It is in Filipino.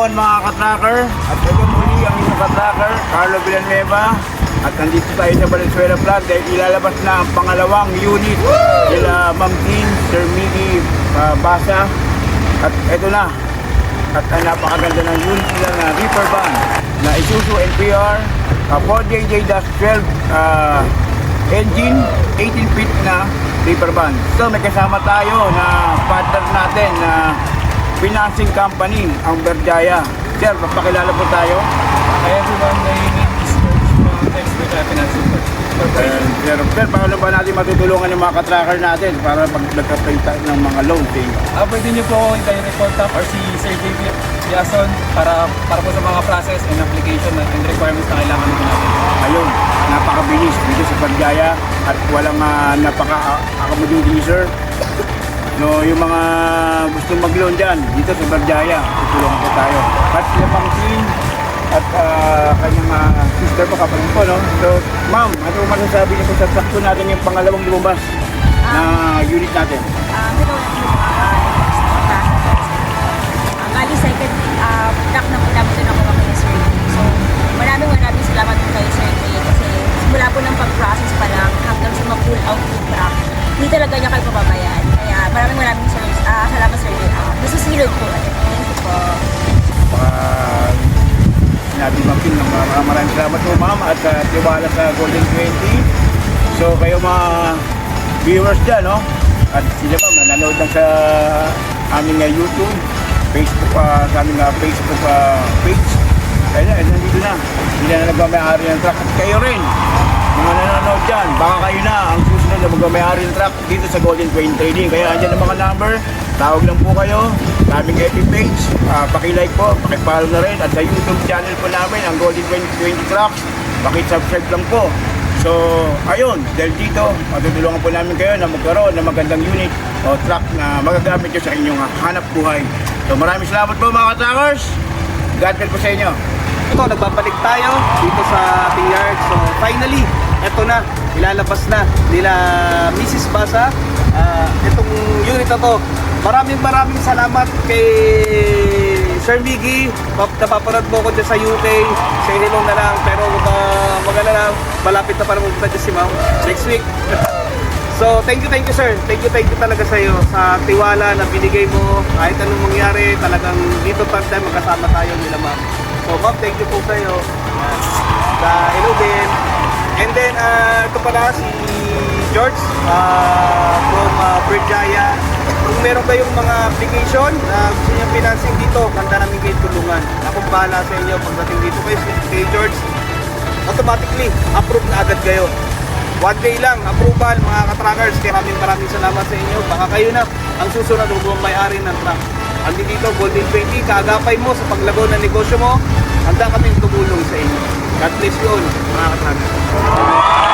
yun mga katracker. At ito muli ang inyong katracker, Carlo Villanueva. At nandito tayo sa Valenzuela Plant dahil ilalabas na ang pangalawang unit nila Ma'am Jean, Sir Miggy ah, Basa. At ito na. At ang napakaganda ng unit nila na Reaper Van na Isuzu NPR uh, 4JJ-12 ah, engine, 18 feet na Reaper Van. So may kasama tayo na partner natin na financing company, ang Berjaya. Sir, papakilala po tayo. Hi everyone, my name is George from Expert Financial Corporation. Sir, sir, paano ba natin matutulungan ng mga katracker natin para pag nagka-pay tayo ng mga loan? Eh? Ah, pwede niyo po ako i-direct contact or si Sir David Yason para para po sa mga process and application and requirements na kailangan po natin. Ayun, napakabilis dito sa Berjaya at walang uh, napaka-accommodating sir. No, yung mga gusto mag-loan dyan, dito sa Berjaya, tutulungan ko tayo. At sila pang team at ah, kanyang ah, sister mo, kapatid ko, no? So, ma'am, ano masasabi niyo po sa sakto natin yung pangalawang lumabas na unit natin? Ah, pero uh, uh, bali second uh, track na po namin doon ako kami Sir. So, maraming maraming salamat po kayo Sir Lee kasi simula po ng pag-process pa lang hanggang sa mag-pull out yung truck, hindi talaga niya kayo pababayaan. Maraming maraming sir, ah, salamat Sir Lee. Uh, nasusilod po. Thank you po. uh, sinabi Kim na maraming maraming salamat po ma'am at sa tiwala sa Golden 20. So kayo mga viewers dyan, no? At sila ma'am, nanonood lang sa aming uh, YouTube, Facebook, uh, sa aming uh, Facebook uh, page. Kaya na, nandito na. Sila na nagmamayari ng truck. At kayo rin, mga nanonood dyan, baka kayo na ang susunod na magmamayari ng truck dito sa Golden Train Trading. Kaya andyan ang mga number, tawag lang po kayo aming FB page, uh, pakilike po, pakipollow na rin. At sa YouTube channel po namin, ang Golden 2020 Trucks, pakisubscribe lang po. So, ayun, dahil dito, matutulungan po namin kayo na magkaroon ng magandang unit o truck na magagamit nyo sa inyong hanap buhay. So, maraming salamat po mga ka-truckers. God bless po sa inyo. Ito, nagbabalik tayo dito sa ating yard. So, finally, eto na, ilalabas na nila Mrs. Basa. Ah, itong unit na to. Maraming maraming salamat kay Sir Miggy. Pap- Napapanood mo ko dyan sa UK. Say hello na lang. Pero huwag ka magana lang. Malapit na para pumunta dyan si Ma'am next week. So, thank you, thank you, sir. Thank you, thank you talaga sa iyo sa tiwala na binigay mo. Kahit anong mangyari, talagang dito pa tayo magkasama tayo nila, ma'am. So, ma'am, thank you po sa iyo. Sa din. And then, ah, ito pala si George ah, from uh, Berjaya. Kung meron kayong mga application na gusto niyo financing dito, kanta namin kayo tulungan. Akong bahala sa inyo pagdating dito kay, kay George. Automatically, approve na agad kayo. One day lang, approval mga katrackers. Kaya maraming maraming salamat sa inyo. Baka kayo na ang susunod kung may-ari ng truck. Andi dito, Golden 20, kaagapay mo sa paglago ng negosyo mo. Handa kaming tumulong sa inyo. God bless you all, mga katrackers.